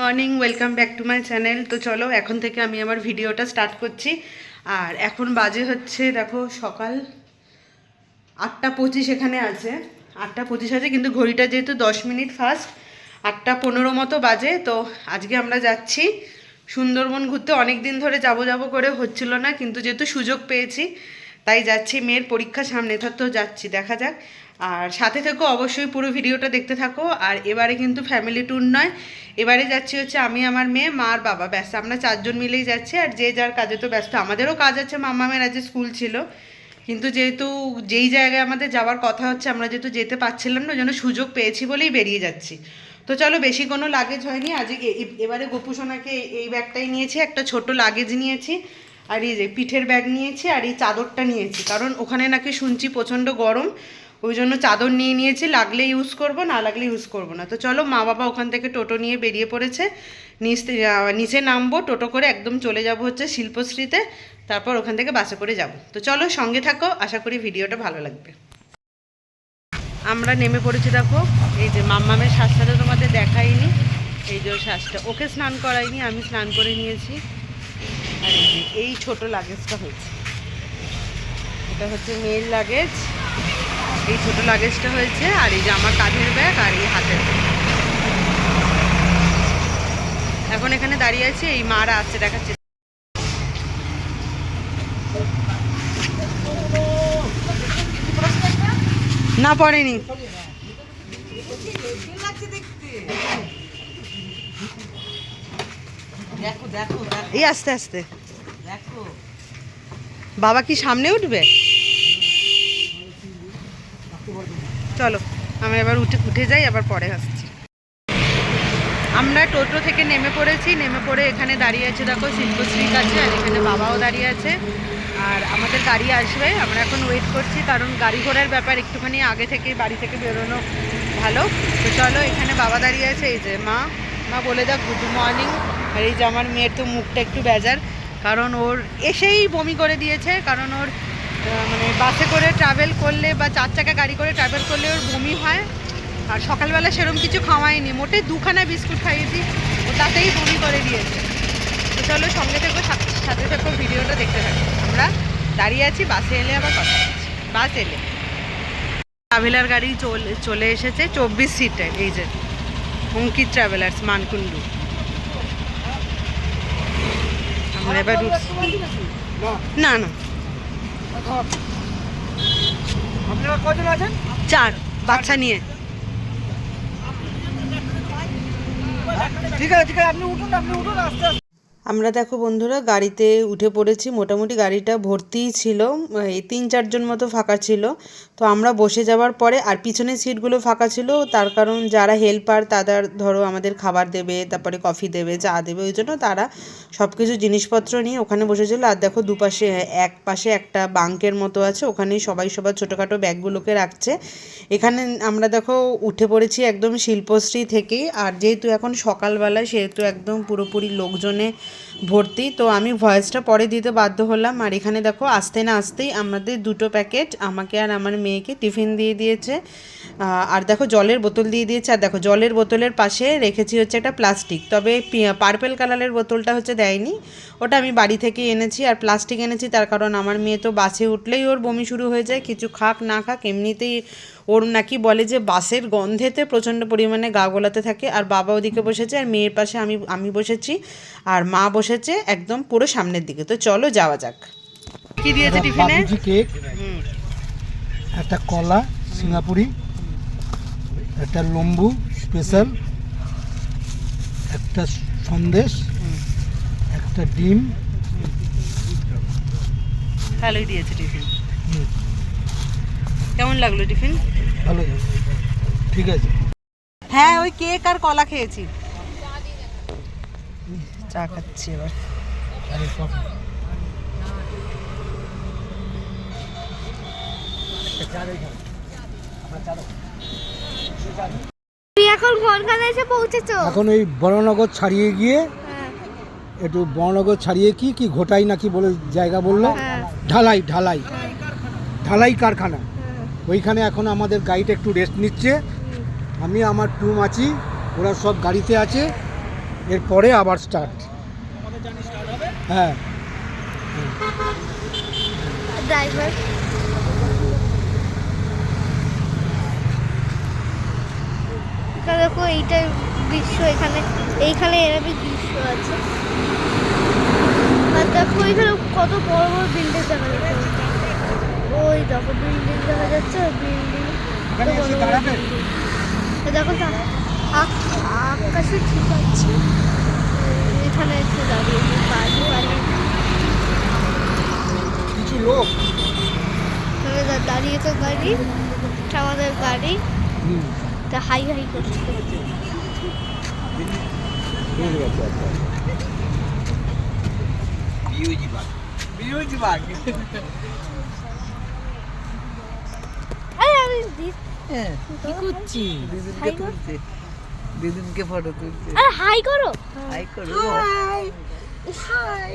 Morning welcome back to my channel তো চলো, এখন থেকে আমি আমার ভিডিওটা স্টার্ট করছি। আর এখন বাজে হচ্ছে, দেখো, সকাল আটটা পঁচিশ এখানে আছে। আটটা পঁচিশ আছে, কিন্তু ঘড়িটা যেহেতু দশ মিনিট ফাস্ট আটটা পনেরো মতো বাজে। তো আজকে আমরা যাচ্ছি সুন্দরবন ঘুরতে। অনেক দিন ধরে যাব যাব করে হচ্ছিল না, কিন্তু যেহেতু সুযোগ পেয়েছি, তাই যাচ্ছি। মেয়ের পরীক্ষা সামনে, তো যাচ্ছি, দেখা যাক। আর সাথে থেকো, অবশ্যই পুরো ভিডিওটা দেখতে থাকো। আর এবারে কিন্তু ফ্যামিলি ট্যুর নয়। এবারে যাচ্ছি হচ্ছে আমি, আমার মেয়ে, মা আর বাবা। ব্যস্ত আমরা চারজন মিলেই যাচ্ছি। আর যে যার কাজে তো ব্যস্ত। আমাদেরও কাজ আছে, মামামের আজ স্কুল ছিল। কিন্তু যেহেতু যেই জায়গায় আমাদের যাওয়ার কথা হচ্ছে, আমরা যেহেতু যেতে পারছিলাম না ওই জন্য সুযোগ পেয়েছি বলেই বেরিয়ে যাচ্ছি। তো চলো, বেশি কোনো লাগেজ হয়নি। আজ এবারে গোপুসোনাকে এই ব্যাগটাই নিয়েছি, একটা ছোট লাগেজ নিয়েছি। আর এই যে পিঠের ব্যাগ নিয়েছি, আর এই চাদরটা নিয়েছি। কারণ ওখানে নাকি শুনছি প্রচণ্ড গরম। ওই জন্য চাদর নিয়ে নিয়েছি, লাগলে ইউজ করব, না লাগলে ইউজ করব না। তো চলো, মা বাবা ওখান থেকে টোটো নিয়ে বেরিয়ে পড়েছে। নিচ নিচে নামবো, টোটো করে একদম চলে যাব হচ্ছে শিল্পশ্রীতে। তারপর ওখান থেকে বাসে করে যাব। তো চলো, সঙ্গে থাকো, আশা করি ভিডিওটা ভালো লাগবে। আমরা নেমে পড়েছি, দেখো, এই যে মাম্মামের শ্বাসটা তোমাদের দেখাইনি। এই যে শ্বাসটা। ওকে স্নান করাইনি, আমি স্নান করে নিয়েছি। আর এই ছোট লাগেজটা হয়েছে। এটা হচ্ছে মেয়ের লাগেজ এই ছোট লাগেজটা হয়েছে আর এই যে আমার কাঁধের ব্যাগ আর এই হাতের এখন এখানে দাঁড়িয়ে আছি, এই মারা আসছে, দেখাচ্ছে। না, পড়েনি। এই আস্তে আস্তে। বাবা কি সামনে উঠবে? চলো আমি এবার উঠে উঠে যাই, আবার পরে আসছি। আমরা টোটো থেকে নেমে পড়েছি, নেমে পড়ে এখানে দাঁড়িয়ে আছে, দেখো শিল্পশ্রীর কাছে, আর এখানে বাবাও দাঁড়িয়ে আছে। আর আমাদের গাড়ি আসবে, আমরা এখন ওয়েট করছি, কারণ গাড়ি ঘোড়ার ব্যাপার একটুখানি আগে থেকে বাড়ি থেকে বেরোনো ভালো। তো চলো, এখানে বাবা দাঁড়িয়ে আছে, এই যে মা। মা বলে যাক গুড মর্নিং আর এই যে আমার মেয়ের তো মুখটা একটু বেজার, কারণ ওর এসেই বমি করে দিয়েছে, কারণ ওর মানে বাসে করে ট্রাভেল করলে বা চার চাকা গাড়ি করে ট্রাভেল করলে ওর বমি হয়। আর সকালবেলা সেরকম কিছু খাওয়াইনি মোটে দুখানা বিস্কুট খাইয়েছি ও তাতেই বমি করে দিয়েছে। তো চলো সঙ্গে থেকো সাথে থেকো ভিডিওটা দেখতে থাকো। আমরা দাঁড়িয়ে আছি বাসে এলে আবার কথা বলছি। বাস এলে। ট্রাভেলার গাড়ি চলে চলে এসেছে চব্বিশ সিটের এই যে অঙ্কিত ট্রাভেলার্স মানকুণ্ডু। আমরা এবার উঠছি। না। না আপনারা কজন আছেন? চার বাচ্চা নিয়ে। ঠিক আছে ঠিক আছে আপনি উঠুন আপনি উঠুন আস্তে আস্তে। আমরা দেখো বন্ধুরা, গাড়িতে উঠে পড়েছি। মোটামুটি গাড়িটা ভর্তিই ছিল। এই তিন চারজন মতো ফাঁকা ছিল। তো আমরা বসে যাওয়ার পরে আর পিছনের সিটগুলো ফাঁকা ছিল। তার কারণ যারা হেল্পার তাদের ধরো আমাদের খাবার দেবে, তারপরে কফি দেবে, চা দেবে, ওই জন্য তারা সব কিছু জিনিসপত্র নিয়ে ওখানে বসেছিল। আর দেখো দুপাশে, এক পাশে একটা বাঙ্কের মতো আছে। ওখানে সবাই সবার ছোটোখাটো ব্যাগগুলোকে রাখছে। এখানে আমরা দেখো উঠে পড়েছি একদম শিল্পশ্রী থেকেই। আর যেহেতু এখন সকালবেলা সেহেতু একদম পুরোপুরি লোকজনে ভর্তি। তো আমি ভয়েসটা পরে দিতে বাধ্য হলাম। আর এখানে দেখো, আসতে না আসতেই আমাদের দুটো প্যাকেট আমাকে আর আমার মেয়েকে টিফিন দিয়ে দিয়েছে। আর দেখো জলের বোতল দিয়ে দিয়েছে আর দেখো জলের বোতলের পাশে রেখেছি হচ্ছে একটা প্লাস্টিক তবে পার্পেল কালারের বোতলটা হচ্ছে দেয়নি। ওটা আমি বাড়ি থেকে এনেছি আর প্লাস্টিক এনেছি তার কারণ আমার মেয়ে তো বাসে উঠলেই ওর বমি শুরু হয়ে যায় কিছু খাক না খাক এমনিতেই ওর নাকি বলে যে বাসের গন্ধেতে প্রচণ্ড পরিমাণে গা গোলাতে থাকে আর বাবা ওদিকে বসেছে আর মেয়ের পাশে আমি আমি বসেছি আর মা বসেছে একদম পুরো সামনের দিকে। তো চলো যাওয়া যাক। কি দিয়েছে টিফিনে? কেক একটা কলা সিঙ্গাপুরি একটা লম্বু স্পেশাল একটা সন্দেশ একটা ডিম। ভালোই দিয়েছে টিফিন। কেমন লাগল টিফিন? ভালো। ঠিক আছে। হ্যাঁ ওই কেক আর কলা খেয়েছি। চা খাচ্ছি এবার। কফি। তুমি এখন কোনখানে এসে পৌঁছেছো? এখন ওই বড়নগর ছাড়িয়ে গিয়ে একটু বড়নগর ছাড়িয়ে কি কি ঘোটাই নাকি বলে জায়গা বলল? হ্যাঁ। ঢালাই ঢালাই। ঢালাই কারখানা। ওইখানে এখন আমাদের গাড়িটা একটু রেস্ট নিচ্ছে। আমি আমার টুম আছি ওরা সব গাড়িতে আছে। এরপরে আবার স্টার্ট হ্যাঁ। ড্রাইভার এখানে দেখো এইটার দৃশ্য এখানে। এইখানে এরকম দৃশ্য আছে। আর দেখো এখানে কত বড় বড় বিল্ডিং দেখা যাচ্ছে। ওই দেখো বিল্ডিং দেখা যাচ্ছে বিল্ডিং দেখো আকাশে ঠিক আছে। এখানে একটু দাঁড়িয়ে বাড়ি বাড়ি কিছু লোক। দাঁড়িয়ে তো গাড়ি এটা আমাদের গাড়ি। হুম। তা হাই হাই করছে দিদিনকে হাই ফটো তুলছে? আরে হাই করো। হাই করো হাই। হাই।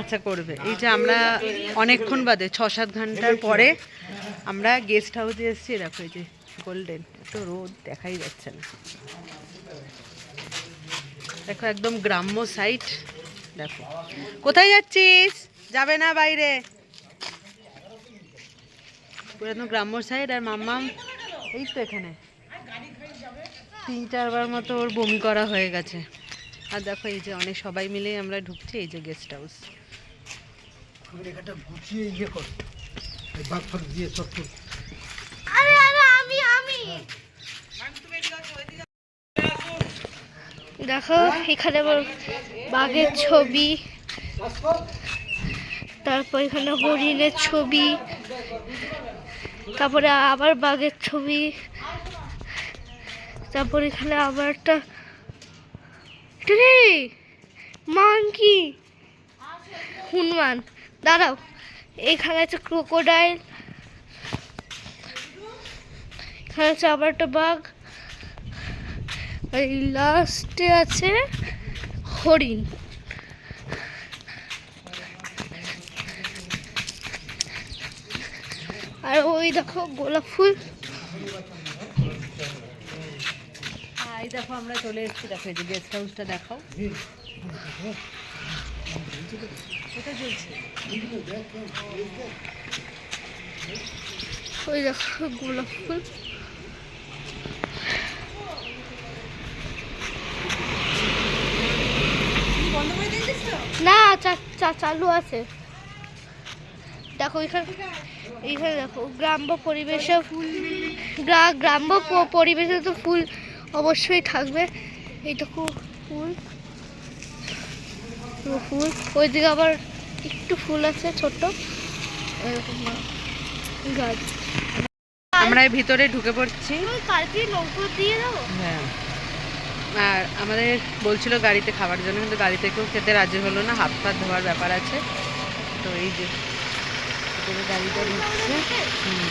আচ্ছা করবে। এই যে আমরা অনেকক্ষণ বাদে ছ সাত ঘণ্টার পরে আমরা গেস্ট হাউসে এসেছি। দেখো, এই যে গোল্ডেন তো রোদ, দেখাই যাচ্ছে না। দেখো, একদম গ্রাম্য সাইট দেখো, কোথায় যাচ্ছিস? যাবে না বাইরে। পুরো একদম গ্রাম্য সাইড আর মাম্মাম, এই তো এখানে। তিন চারবার মতো ওর বমি করা হয়ে গেছে। আর দেখো, এই যে অনেক সবাই মিলে আমরা ঢুকছি, এই যে গেস্ট হাউস এটা গুছিয়ে ইয়ে কর। বাঘ দিয়ে সব দেখো, এখানে বাঘের ছবি। তারপর এখানে হরিণের ছবি। তারপরে আবার বাঘের ছবি। তারপর এখানে আবার একটা মাংকি হনুমান। দাঁড়াও, এখানে আছে ক্রোকোডাইল এখানে আছে আবার একটা বাঘ, এই লাস্টে আছে হরিণ। আর ওই দেখো গোলাপ ফুল। এই দেখো আমরা চলে এসেছি, দেখো এই যে গেস্ট হাউসটা দেখাও। ওই দেখো, গোলাপ ফুল। না চালু আছে। দেখো, এখানে এইখানে দেখো, গ্রাম্য পরিবেশে গ্রা- গ্রাম্য পরিবেশে তো ফুল অবশ্যই থাকবে। এই দেখো ফুল। ফুল। ওইদিকে আবার একটু ফুল আছে ছোট্ট। এরকম গাছ। আমরা এই ভিতরে ঢুকে পড়ছি। কালকে নৌকো দিয়ে হ্যাঁ। আর আমাদের বলছিল গাড়িতে খাবার জন্য কিন্তু গাড়িতে কেউ খেতে রাজি হলো না হাত ফাত ধোয়ার ব্যাপার আছে। তো এই যে গাড়িটা ঢুকছে। হুম।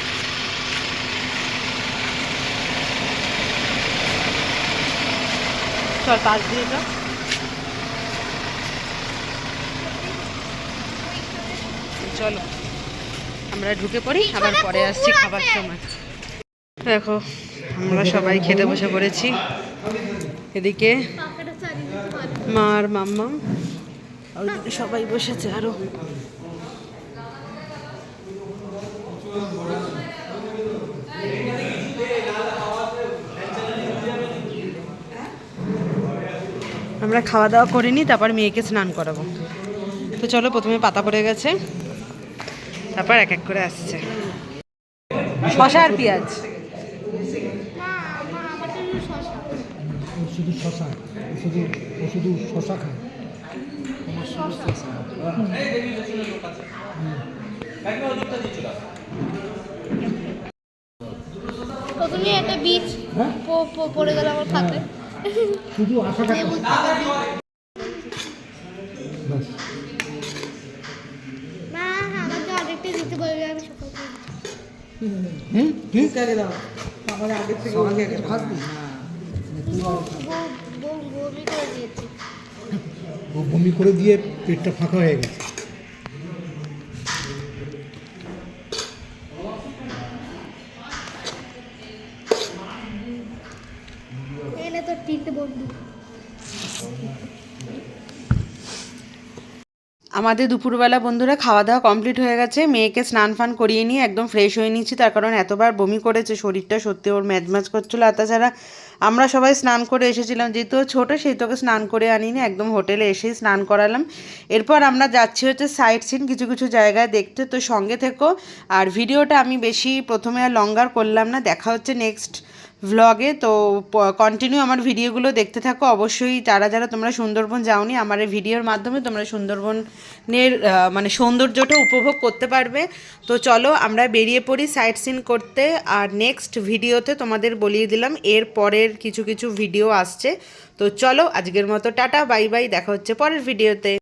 চল পাশ দিয়ে যাও। চলো। আমরা ঢুকে পড়ি আবার পরে আসছি খাবার সময়। দেখো আমরা সবাই খেতে বসে পড়েছি। এদিকে মা আর মাম্মাম সবাই বসেছে আরও আমরা খাওয়া দাওয়া করিনি তারপর মেয়েকে স্নান করাবো। তো চলো প্রথমে পাতা পড়ে গেছে। তারপর এক এক করে আসছে। শশা আর পেঁয়াজ? শুধু শশা শুধু শুধু শশা খায়? প্রথমে একটা বীজ হ্যাঁ? প- প- পড়ে গেল আমার খাতে। শুধু আশা হুম? আমার আগের থেকে ও বমি করে দিয়ে পেটটা ফাঁকা হয়ে গেছে। আমাদের দুপুরবেলা বন্ধুরা খাওয়া দাওয়া কমপ্লিট হয়ে গেছে। মেয়েকে স্নান ফান করিয়ে নিয়ে একদম ফ্রেশ হয়ে নিচ্ছি তার কারণ এতবার বমি করেছে, শরীরটা সত্যি ওর ম্যাজ ম্যাজ করছিল। আর তাছাড়া আমরা সবাই স্নান করে এসেছিলাম। যেহেতু ছোটো, সেই তোকে স্নান করে আনিনি, একদম হোটেলে এসেই স্নান করালাম। এরপর আমরা যাচ্ছি হচ্ছে সাইট সিন কিছু কিছু জায়গায় দেখতে। তো সঙ্গে থেকো। আর ভিডিওটা আমি বেশি প্রথমে আর লঙ্গার করলাম না। দেখা হচ্ছে নেক্সট ভ্লগে তো কন্টিনিউ আমার ভিডিওগুলো দেখতে থাকো। অবশ্যই যারা যারা তোমরা সুন্দরবন যাওনি, আমার এই ভিডিওর মাধ্যমে তোমরা সুন্দরবনের মানে সৌন্দর্যটা উপভোগ করতে পারবে। তো চলো, আমরা বেরিয়ে পড়ি সাইট সিন করতে। আর নেক্সট ভিডিওতে তোমাদের বলিয়ে দিলাম, এর পরের কিছু কিছু ভিডিও আসছে। তো চলো, আজকের মতো টাটা বাই বাই দেখা হচ্ছে পরের ভিডিওতে